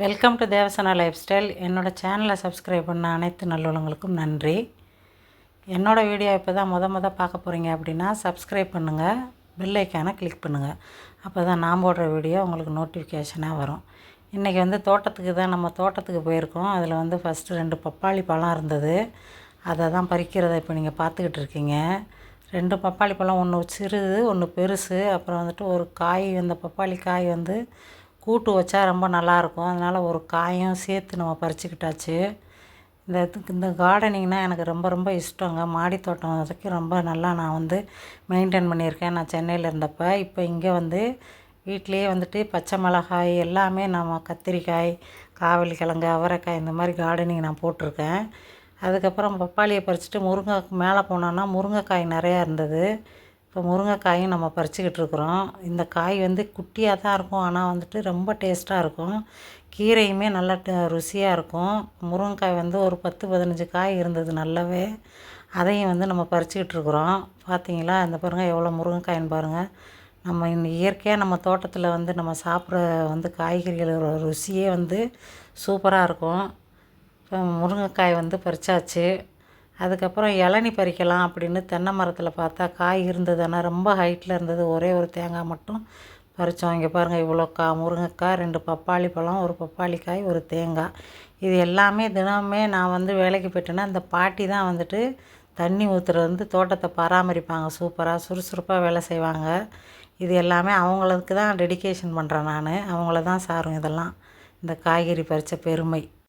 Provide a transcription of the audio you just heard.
Welcome to Devasana lifestyle என்னோடய சேனலை subscribe பண்ண அனைத்து நல்லுள்ளங்களுக்கும் நன்றி. என்னோடய வீடியோ இப்போ தான் முத முத பார்க்க போகிறீங்க அப்படின்னா சப்ஸ்கிரைப் பண்ணுங்கள் பில்லைக்கான கிளிக் பண்ணுங்கள் அப்போ தான் நான் போடுற வீடியோ உங்களுக்கு நோட்டிஃபிகேஷனாக வரும். இன்றைக்கி வந்து தோட்டத்துக்கு தான் நம்ம தோட்டத்துக்கு போயிருக்கோம். அதில் வந்து ஃபஸ்ட்டு ரெண்டு பப்பாளி பழம் இருந்தது. அதை தான் பறிக்கிறதை இப்போ நீங்கள் பார்த்துக்கிட்டு இருக்கீங்க. ரெண்டு பப்பாளி பழம் ஒன்று சிறுது ஒன்று பெருசு. அப்புறம் வந்துட்டு ஒரு காய் அந்த பப்பாளி காய் வந்து கூட்டு வச்சா ரொம்ப நல்லாயிருக்கும். அதனால் ஒரு காயும் சேர்த்து நம்ம பறிச்சுக்கிட்டாச்சு. இந்த இதுக்கு இந்த கார்டனிங்னால் எனக்கு ரொம்ப ரொம்ப இஷ்டங்க. மாடி தோட்டம் வரைக்கும் ரொம்ப நல்லா நான் வந்து மெயின்டைன் பண்ணியிருக்கேன். நான் சென்னையில் இருந்தப்போ. இப்போ இங்கே வந்து வீட்டிலேயே வந்துட்டு பச்சை மிளகாய் எல்லாமே நம்ம கத்திரிக்காய் காவலி கிழங்கு அவரைக்காய் இந்த மாதிரி கார்டனிங் நான் போட்டிருக்கேன். அதுக்கப்புறம் பப்பாளியை பறிச்சுட்டு முருங்கை மேலே போனோன்னா முருங்கைக்காய் நிறையா இருந்தது. இப்போ முருங்கைக்காயும் நம்ம பறிச்சுக்கிட்டு இருக்கிறோம். இந்த காய் வந்து குட்டியாக தான் இருக்கும். ஆனால் வந்துட்டு ரொம்ப டேஸ்ட்டாக இருக்கும். கீரையுமே நல்லா ருசியாக இருக்கும். முருங்கைக்காய் வந்து ஒரு பத்து பதினஞ்சு காய் இருந்தது நல்லாவே. அதையும் வந்து நம்ம பறிச்சுக்கிட்டு இருக்கிறோம். பார்த்தீங்களா? இந்த பாருங்கள் எவ்வளோ முருங்கைக்காயின்னு பாருங்கள் நம்ம இயற்கையாக நம்ம தோட்டத்தில் வந்து நம்ம சாப்பிட்ற வந்து காய்கறிகளோட ருசியே வந்து சூப்பராக இருக்கும். இப்போ முருங்கைக்காய் வந்து பறிச்சாச்சு. அதுக்கப்புறம் இளநி பறிக்கலாம் அப்படின்னு தென்னை மரத்தில் பார்த்தா காய் இருந்தது. ஆனால் ரொம்ப ஹைட்டில் இருந்தது. ஒரே ஒரு தேங்காய் மட்டும் பறித்தோம் இங்கே பாருங்கள் இவ்வளோ கா முருங்கைக்காய் ரெண்டு பப்பாளி பழம் ஒரு பப்பாளி காய் ஒரு தேங்காய். இது எல்லாமே தினமுமே நான் வந்து வேலைக்கு போயிட்டேன்னா இந்த பாட்டி தான் வந்துட்டு தண்ணி ஊற்றுறது வந்து தோட்டத்தை பராமரிப்பாங்க. சூப்பராக சுறுசுறுப்பாக வேலை செய்வாங்க. இது எல்லாமே அவங்களுக்கு தான் டெடிகேஷன் பண்ணுறேன் நான். அவங்கள தான் சாரும் இதெல்லாம். இந்த காய்கறி பறித்த பெருமை.